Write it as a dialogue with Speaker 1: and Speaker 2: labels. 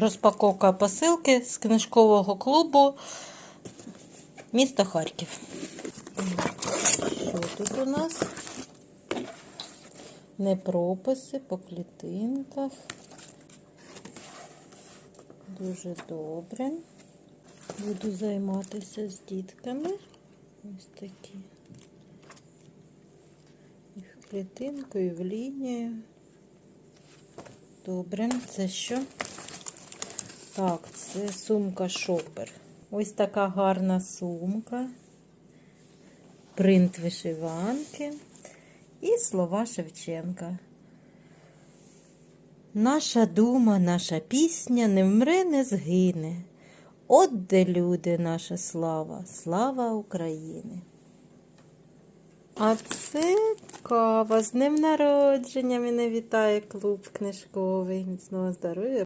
Speaker 1: Розпаковка посилки з книжкового клубу міста Харків. Що тут у нас? Не прописи по клітинках. Дуже добре. Буду займатися з дітками. Ось такі. Їх клітинкою в лінію. Добре, це що? Так, це сумка шопер. Ось така гарна сумка. Принт вишиванки і слова Шевченка. Наша дума, наша пісня не вмре, не згине. От де люди, наша слава, слава України. А це кава з днем народження. Мене вітає клуб книжковий. Міцного здоров'я.